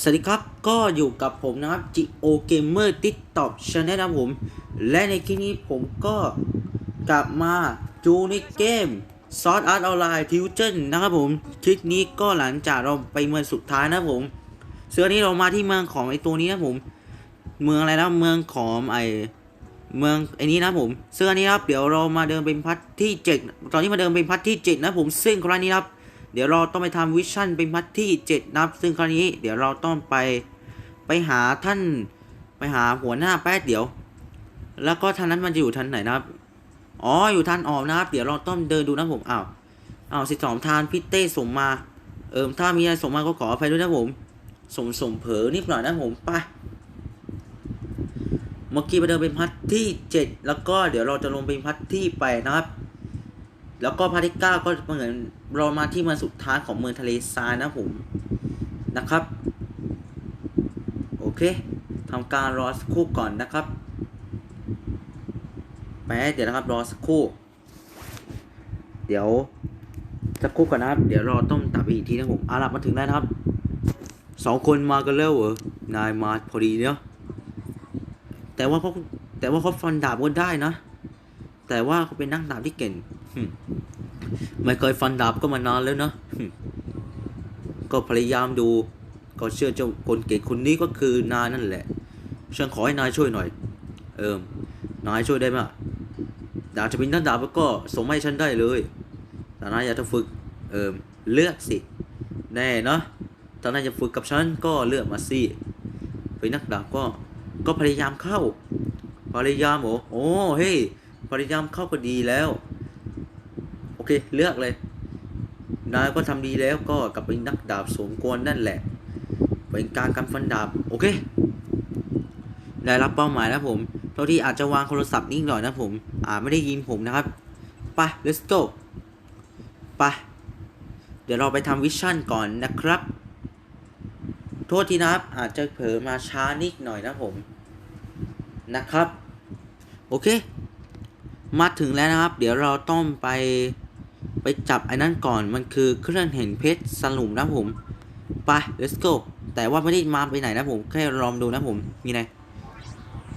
สวัสดีครับ ก็อยู่กับผมนะครับ Geo Gamer TikTok Channel นะครับผม และในคลิปนี้ผมก็กลับมาดูในเกม Sword Art Online Fusion นะครับผม คลิปนี้ก็หลังจากเราไปเมืองสุดท้ายนะผมเสื้อนี้เรามาที่เมืองของไอตัวนี้นะผม เมืองอะไรนะเมืองของไอเมืองไอ้นี้นะผม เสื้อนี้ครับ เดี๋ยวเรามาเดินเป็นพัทที่เจ็ดตอนนี้มาเดินเป็นพัทที่เจ็ดนะผมซึ่งครั้งนี้ครับ เดี๋ยวเราต้องไปทำวิชั่นเป็นพัทที่เจ็ดนับ ซึ่งครั้งนี้เดี๋ยวเราต้องไปไปหาท่านไปหาหัวหน้าแป๊ดเดี๋ยว แล้วก็ท่านนั้นมันจะอยู่ทันไหนนะครับ อ๋ออยู่ทันออกนะครับ เดี๋ยวเราต้องเดินดูนะผมอ้าวอ้าวสิสองทานพี่เต้ส่งมา เอิมถ้ามีอะไรส่งมาก็ขออภัยด้วยนะผมส่งส่งเผลอนิดหน่อยนะผมไปเมื่อกี้ไปเดินเป็นพัทที่7แล้วก็เดี๋ยวเราจะลงเป็นพัทที่ไปนะครับ แล้วก็พัทที่9ก็เหมือนเรามาที่เมืองสุดท้ายของเมืองทะเลทรายนะผมนะครับ โอเคทำการรอสักครู่ก่อนนะครับแป๊เดี๋ยวนะครับรอสักครู่ เดี๋ยวสักครู่ก่อนนะครับ เดี๋ยวรอต้องตัดไปอีกทีนะผมอาลับมาถึงแล้วนะครับสองคนมากันแล้วเหรอนายมาพอดีเนาะแต่ว่าเขาแต่ว่าเขาฟันดาบก็ได้นะ แต่ว่าเขาเป็นนักดาบที่เก่ง ไม่เคยฟันดาบก็มานานแล้วนะก็พยายามดู ก็เชื่อเจ้าคนเก่งคนนี้ก็คือนายนั่นแหละฉันขอให้นายช่วยหน่อย เอิมนายช่วยได้ไหมอยากจะเป็นนักดาบก็ส่งมให้ฉันได้เลยแต่นายอยากจะฝึก เอิมเลือกสิ แน่นะถ้านายจะฝึกกับฉันก็เลือกมาสิเป็นนักดาบก็ ก็พยายามเข้า พยายามโอ้โอ้เฮ้ยพยายามเข้าก็ดีแล้ว อเคเลือกเลย นายก็ทำดีแล้วก็กลับเป็นนักดาบสมควรนั่นแหละ เป็นการกำฟันดาบ โอเค ได้รับเป้าหมายแล้วผมเท่าที่อาจจะวางโทรศัพท์นิ่งหน่อยนะผม อาจไม่ได้ยินผมนะครับ ไป let's go ไป เดี๋ยวเราไปทำวิชั่นก่อนนะครับ โทษทีนะครับ อาจจะเผลอมาช้านิดหน่อยนะผม นะครับ โอเค มาถึงแล้วนะครับ เดี๋ยวเราต้องไป ไปจับไอ้นั่นก่อนมันคือเครื่องเห็นเพชรสลุมนะผมไป let's go แต่ว่าไม่ได้มาไปไหนนะผม แค่ลองดูนะผมนี่ไง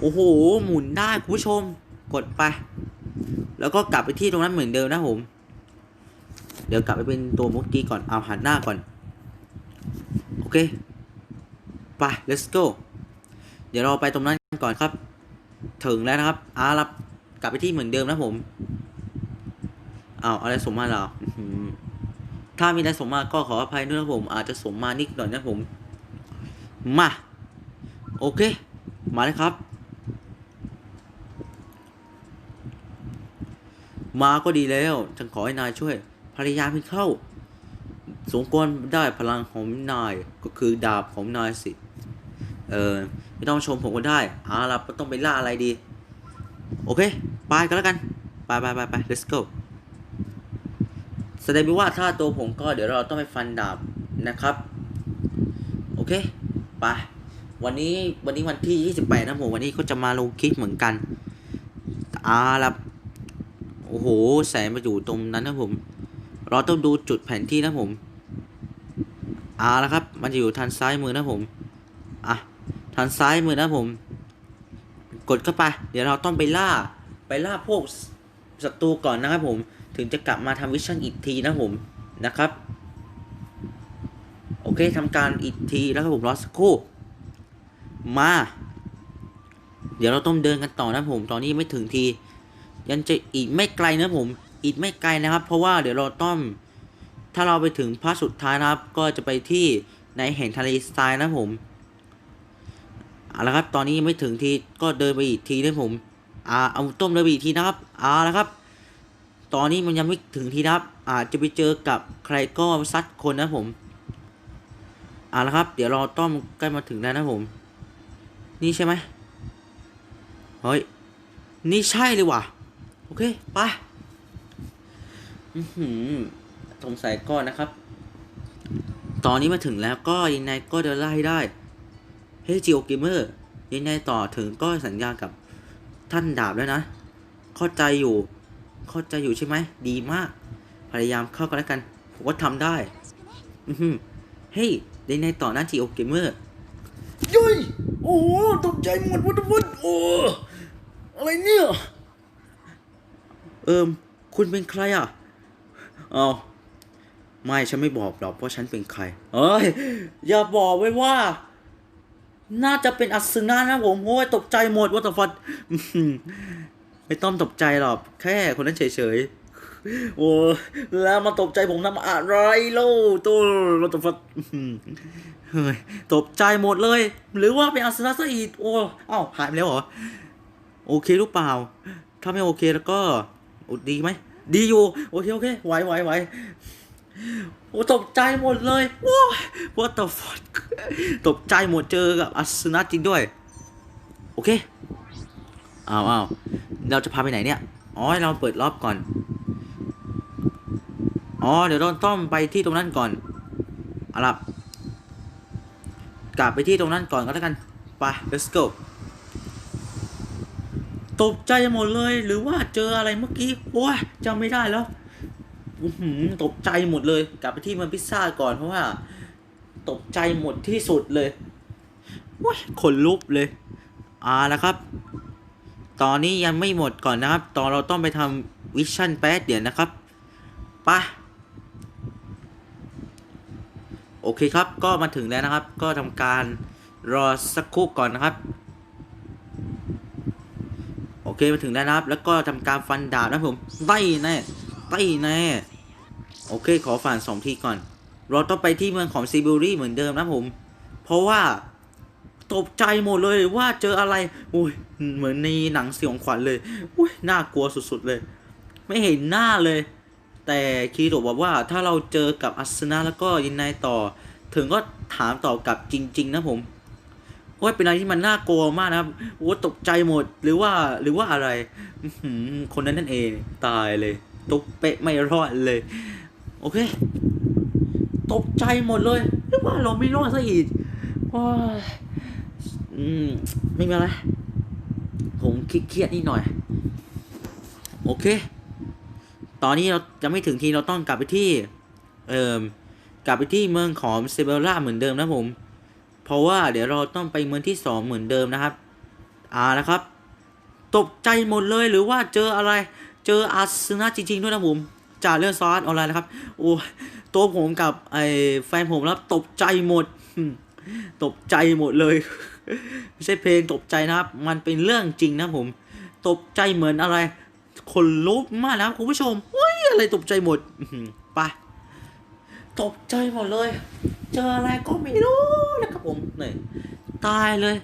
โอ้โห หมุนได้คุณผู้ชม กดไป แล้วก็กลับไปที่ตรงนั้นเหมือนเดิมนะผม เดี๋ยวกลับไปเป็นตัวมุกกี้ก่อนเอาหันหน้าก่อน โอเค ไป let's go เดี๋ยวเราไปตรงนั้นก่อนครับ ถึงแล้วนะครับอารับกลับไปที่เหมือนเดิมนะผม เอาวอะไรส่งมาเราอื้อหือถ้ามีอะไรส่งมาก็ขออภัยด้วยนะผม อาจจะส่งมานิดหน่อยนะผม มา โอเค มาเลยครับ มาก็ดีแล้วฉันขอให้นายช่วยพยายามให้เข้า สมควรได้พลังของนายก็คือดาบของนายสิ เออไม่ต้องชมผมก็ได้อาล่ะก็ต้องไปล่าอะไรดี โอเค ไปกันแล้วกัน ไปไปไปไป let's go แสดงว่าถ้าตัวผมก็เดี๋ยวเราต้องไปฟันดาบนะครับ โอเคไปวันนี้วันนี้วันที่ 28 นะผมวันนี้ก็จะมาลงคลิปเหมือนกันอาล่ะโอ้โห แสงมาอยู่ตรงนั้นนะผม เราต้องดูจุดแผนที่นะผมอาละครับ มันจะอยู่ทางซ้ายมือนะผมอะทางซ้ายมือนะผม กดเข้าไป เดี๋ยวเราต้องไปล่าไปล่าพวกศัตรูก่อนนะครับผม ถึงจะกลับมาทำวิชั่นอีกทีนะผมนะครับ โอเคทำการอีกทีแล้วครับผมรอสักครู่มา เดี๋ยวเราต้องเดินกันต่อนะผม ตอนนี้ไม่ถึงที ยังจะอีกไม่ไกลนะผม อีกไม่ไกลนะครับ เพราะว่าเดี๋ยวเราต้อง ถ้าเราไปถึงพาร์ทสุดท้ายนะครับ ก็จะไปที่ในแห่งทะเลทรายนะผมเอาละครับ ตอนนี้ยังไม่ถึงที ก็เดินไปอีกทีนะผม อ่า เอาต้มเดินไปอีกทีนะครับเอาละครับ ตอนนี้มันยังไม่ถึงทีนะครับ อาจจะไปเจอกับใครก็ซัดคนนะผมเอาละครับ เดี๋ยวเราต้อมใกล้มาถึงแล้วนะผม นี่ใช่ไหมเฮ้ย นี่ใช่เลยว่ะ โอเค ไปอือหือสงสัยก่อนนะครับ ตอนนี้มาถึงแล้วก็ยังไงก็เดินไล่ได้ เฮ้ยจิโอเกมเมอร์ยังไงต่อถึงก็สัญญากับท่านดาบแล้วนะ เข้าใจอยู่ เข้าใจอยู่ใช่ไหม ดีมาก พยายามเข้ากันแล้วกัน ผมว่าทำได้ อือหือเฮ้ยได้ในต่อหน้าทีโอเกมเมอร์ยุยโอ้โหตกใจหมดวัดวัดโอ้อะไรเนี่ย เอิมคุณเป็นใครอะเอาไม่ฉันไม่บอกหรอกว่าฉันเป็นใคร เอ้ย อย่าบอกไว้ว่า น่าจะเป็นอัศนานะผมโอ้ยตกใจหมดว่าแต่ฟัด ไม่ต้องตกใจหรอก แค่คนนั้นเฉยๆ โอ้แล้วมาตกใจผมทำอะไรโล่ตัวว่าต่ฟัดเฮ้ยตกใจหมดเลย หรือว่าเป็นอัศนาซะอีกโอ้เอ้าหายไปแล้วเหรอ โอเคหรือเปล่า ถ้าไม่โอเคแล้วก็ดีไหม ดีอยู่ โอเค โอเค ไหวไหวไหวโอ้ตกใจหมดเลยโอ้ย what the fuck ตกใจหมดเจอกับอัศนะจริงด้วย โอเคอ้าวอ้าว เราจะพาไปไหนเนี่ย อ๋อ เราเปิดรอบก่อน อ๋อ เดี๋ยวเราต้องไปที่ตรงนั้นก่อนอาล่ะกลับไปที่ตรงนั้นก่อนก็แล้วกัน ไป let's go ตกใจหมดเลย หรือว่าเจออะไรเมื่อกี้ โอ้ยจำไม่ได้แล้วอื้อหือตกใจหมดเลย กลับไปที่มืองพิซซ่าก่อนเพราะว่า ตกใจหมดที่สุดเลยโอ้ยขนลุกเลย อ่านะครับ ตอนนี้ยังไม่หมดก่อนนะครับ ตอนเราต้องไปทำวิชั่นแป๊ดเดี๋ยวนะครับปะโอเคครับ ก็มาถึงแล้วนะครับ ก็ทำการรอสักครู่ก่อนนะครับ โอเคมาถึงแล้วนะครับ แล้วก็ทำการฟันดาบนะผมไต้แน่ไต้แน่โอเคขอฝันสองทีก่อน เราต้องไปที่เมืองของซีบูรีเหมือนเดิมนะผม เพราะว่า ตกใจหมดเลยว่าเจออะไรโอ้ยเหมือนในหนังสยองขวัญเลยอุ้ยน่ากลัวสุดๆเลย ไม่เห็นหน้าเลย แต่คีโตบอกว่าถ้าเราเจอกับอัสนะแล้วก็ยินนายต่อ ถึงก็ถามต่อกับจริง ๆ นะผมโอ้ยเป็นอะไรที่มันน่ากลัวมากนะครับโอ้ตกใจหมดหรือว่าหรือว่าอะไรคนนั้นนั่นเองตายเลยตกเป๊ะไม่รอดเลย โอเค ตกใจหมดเลยหรือว่าเราไม่รอดซะอีกโอ้ย อืมไม่มีอะไร ผมเครียดนิดหน่อย โอเค ตอนนี้เราจะไม่ถึงทีเราต้องกลับไปที่ เอ่อกลับไปที่เมืองของเซเบล่าเหมือนเดิมนะผม เพราะว่าเดี๋ยวเราต้องไปเมืองที่สองเหมือนเดิมนะครับอ่านะครับ ตกใจหมดเลยหรือว่าเจออะไร เจออาสนะจริง ๆ ด้วยนะผมจากเรื่องซอสออนไลน์นะครับ โอ้ตัวผมกับไอ้แฟนผมแล้วตกใจหมด ตกใจหมดเลย ไม่ใช่เพลงตกใจนะครับ มันเป็นเรื่องจริงนะผม ตกใจเหมือนอะไร คนลุกมากนะครับคุณผู้ชมเฮ้ยอะไรตกใจหมดไปตกใจหมดเลย เจออะไรก็ไม่รู้นะครับผมนี่ตายเลย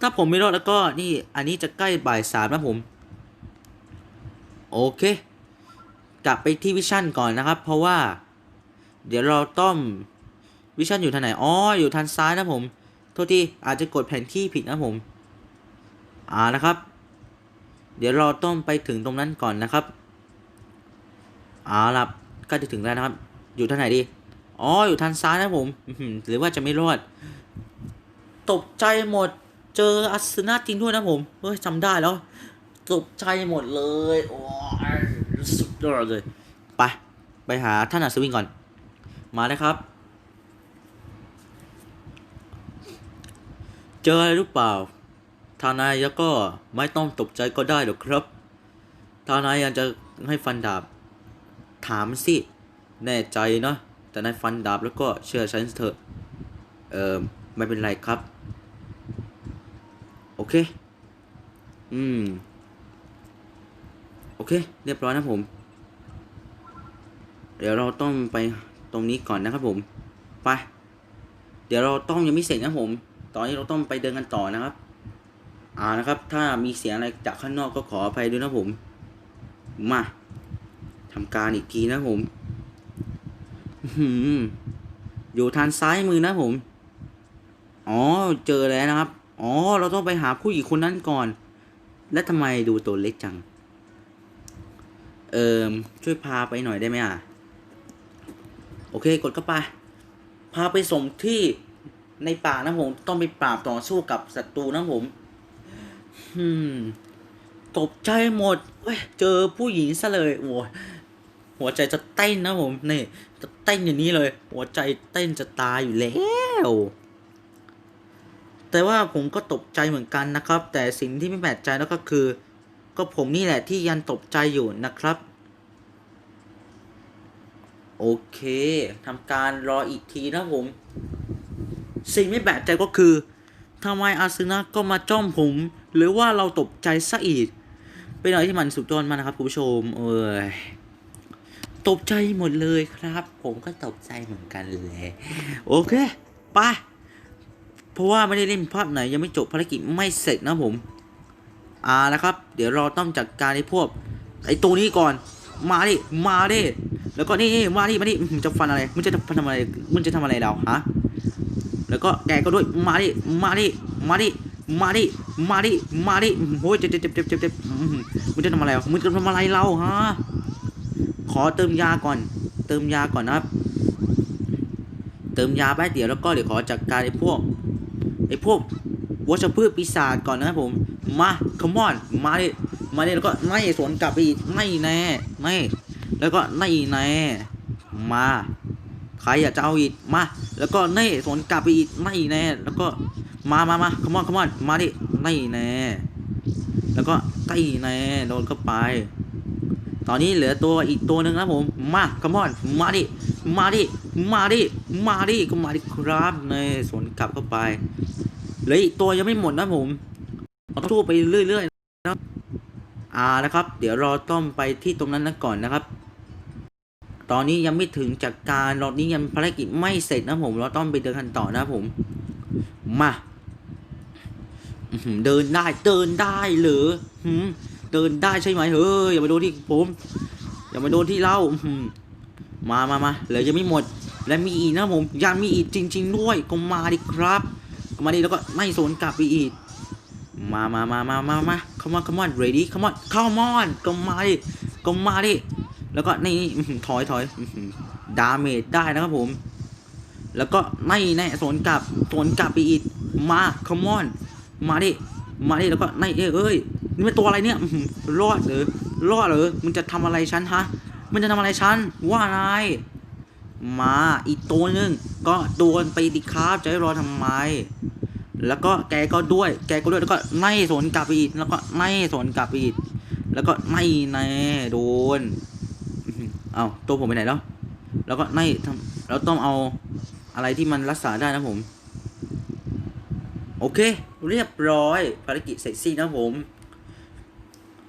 ถ้าผมไม่รอดแล้วก็นี่ อันนี้จะใกล้บ่ายสามนะผม โอเค กลับไปที่วิชั่นก่อนนะครับ เพราะว่า เดี๋ยวเราต้องวิชั่นอยู่ทางไหน อ๋อ อยู่ทางซ้ายนะผม ทษทีอาจจะกดแผนที่ผิดนะผมอ่านะครับ เดี๋ยวเราต้องไปถึงตรงนั้นก่อนนะครับอ่าล่ะใกล้จะถึงแล้วนะครับ อยู่ทางไหนดีอ๋ออยู่ทางซ้ายนะผมหรือว่าจะไม่รอด ตกใจหมด เจออัศนะจริงด้วยนะผมเฮ้ยจำได้แล้ว ตกใจหมดเลยโอ้ยสุดยอดเลยไปไปหาท่านอัศวินก่อน มาเลยครับ เจออะไรหรือเปล่า ทานายแล้วก็ไม่ต้องตกใจก็ได้หรอกครับ ทานายยังจะให้ฟันดาบ ถามสิ แน่ใจเนาะ แต่นายฟันดาบแล้วก็เชื่อฉันเถอะ เออไม่เป็นไรครับ โอเค อืม โอเค เรียบร้อยนะผม เดี๋ยวเราต้องไปตรงนี้ก่อนนะครับผม ไป เดี๋ยวเราต้องยังไม่เสร็จนะผม ตอนนี้เราต้องไปเดินกันต่อนะครับ อ่านะครับ ถ้ามีเสียงอะไรจากข้างนอกก็ขออภัยด้วยนะผม มาทำการอีกทีนะผมอื้อหืออยู่ทางซ้ายมือนะผม อ๋อ เจอแล้วนะครับ อ๋อ เราต้องไปหาผู้หญิงคนนั้นก่อน และทำไมดูตัวเล็กจัง เอิมช่วยพาไปหน่อยได้ไหมอะ โอเค กดเข้าไป พาไปส่งที่ ในป่านะผม ต้องไปปราบต่อสู้กับศัตรูนะผมอืมตกใจหมดเว้ยเจอผู้หญิงซะเลยโอ้หัวใจจะเต้นนะผมนี่จะเต้นอย่างนี้เลย หัวใจเต้นจะตายอยู่แล้ววแต่ว่าผมก็ตกใจเหมือนกันนะครับ แต่สิ่งที่ไม่แปลกใจแล้วก็คือ ก็ผมนี่แหละที่ยันตกใจอยู่นะครับ โอเคทำการรออีกทีนะผม สิ่งไม่แปลกใจก็คือทำไมอาซึนะก็มาจ้องผม หรือว่าเราตกใจซะอีก เป็นอะไรที่มันสุดยอดมากนะครับคุณผู้ชม เอ้ยตกใจหมดเลยครับ ผมก็ตกใจเหมือนกันเลยโอเคไปเพราะว่าไม่ได้เล่นภาพไหนยังไม่จบภารกิจไม่เสร็จนะผมอ่านะครับ เดี๋ยวเราต้องจัดการไอ้พวกไอ้ตัวนี้ก่อน มาดิมาดิแล้วก็นี่มาดิมาดิมึงจะฟันอะไรมึงจะทำอะไรมึงจะทำอะไรเราฮะ แล้วก็แกก็ด้วยมาดิมาดิมาดิมาดิมาดิมาดิโอ้ยเจ็บเจ็บเจ็บเจ็บเจ็บมึงจะทำอะไรวะมึงจะทำอะไรเราฮะขอเติมยาก่อน เติมยาก่อนนะครับ เติมยาไปเดี๋ยวแล้วก็เดี๋ยวขอจัดการไอ้พวกไอ้พวกวัชพืชปีศาจก่อนนะครับผม มาคอมอน มาดิมาดิแล้วก็ไล่สวนกลับไปอีกไม่แน่ไม่แล้วก็ไล่แน่มา ใครอยากจะเอาอีกมา แล้วก็เน่สวนกลับไปอีกไม่แน่ แล้วก็มามามาคอมอนคอมอนมาดิไม่แน่ แล้วก็ไต่แน่โดนเข้าไป ตอนนี้เหลือตัวอีกตัวหนึ่งนะผมมาคอมอนมาดิมาดิมาดิมาดิก็มาดิครับเน่สวนกลับเข้าไปเหลืออีกตัวยังไม่หมดนะผมเราต้องสู้ไปเรื่อยๆนะอ่านะครับ เดี๋ยวรอต้อมไปที่ตรงนั้นนะก่อนนะครับ ตอนนี้ยังไม่ถึงจากการรอบนี้ยังภารกิจไม่เสร็จนะผม เราต้องไปเดินกันต่อนะผม มาเดินได้เดินได้หรือเดินได้ใช่ไหมเฮ้ยอย่ามาโดนที่ผม อย่ามาโดนที่เรามามามาเหลือยังไม่หมด และมีอีกนะผมยังมีอีกจริง ๆ ด้วยก็มาดิครับก็มาดิแล้วก็ไม่สนกลับไปอีกมามามามามามา come on come on ready come on come on ก็มาดิก็มาดิ แล้วก็นี่อื้อหือถอยถอยดาเมจได้นะครับผม แล้วก็ไม่แน่สวนกลับสวนกลับไปอีกมาคอมอน มาดิมาดิแล้วก็ไม่เอ้ยเอ้ยนี่เป็นตัวอะไรเนี่ยรอดหรอรอดหรอมึงจะทำอะไรฉันฮะมันจะทำอะไรฉันว่าอะไรมาอีกตัวหนึ่งก็โดนไปดิครับจะให้รอทำไม แล้วก็แกก็ด้วย แกก็ด้วยแล้วก็ไม่สวนกลับอีกแล้วก็ไม่สวนกลับอีกแล้วก็ไม่แน่โดน เอาตัวผมไปไหนแล้ว แล้วก็ไม่ทำเราต้องเอาอะไรที่มันรักษาได้นะผม โอเค เรียบร้อย ภารกิจเสร็จสิ้นนะผม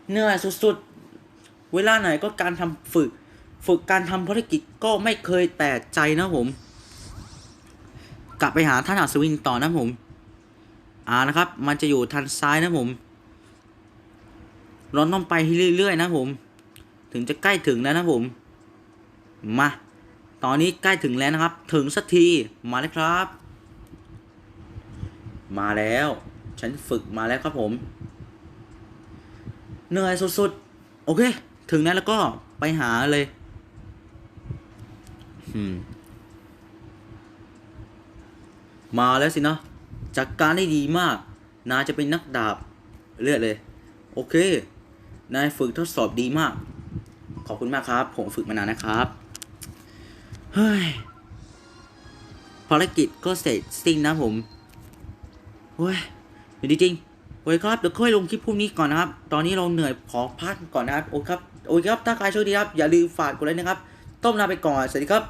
เหนื่อยสุดๆ เวลาไหนก็การทำฝึก ฝึกการทำภารกิจก็ไม่เคยแปลกใจนะผม กลับไปหาท่านอัศวินต่อนะผม อ่านะครับ มันจะอยู่ทางซ้ายนะผมเราต้องไปเรื่อยๆนะผม ถึงจะใกล้ถึงแล้วนะผม มา ตอนนี้ใกล้ถึงแล้วนะครับ ถึงสักที มาเลยครับ มาแล้ว ฉันฝึกมาแล้วครับผม เหนื่อยสุดๆ โอเค ถึงนั้นแล้วก็ไปหาเลยมมาแล้วสินะจัดกการได้ดีมาก นายจะเป็นนักดาบเลือดเลย โอเค นายฝึกทดสอบดีมาก ขอบคุณมากครับ ผมฝึกมานานนะครับ เฮ้ยภารกิจก็เสร็จสิ้นนะผมเฮ้ยเดี๋ยวจริงโอเคครับเดี๋ยวค่อยลงคลิปพรุ่งนี้ก่อนนะครับ ตอนนี้เราเหนื่อยขอพักก่อนนะครับ โอเคครับ โอเคครับ ถ้าใครโชคดีครับ อย่าลืมฝากกดไลค์นะครับ ต้มลาไปก่อน สวัสดีครับ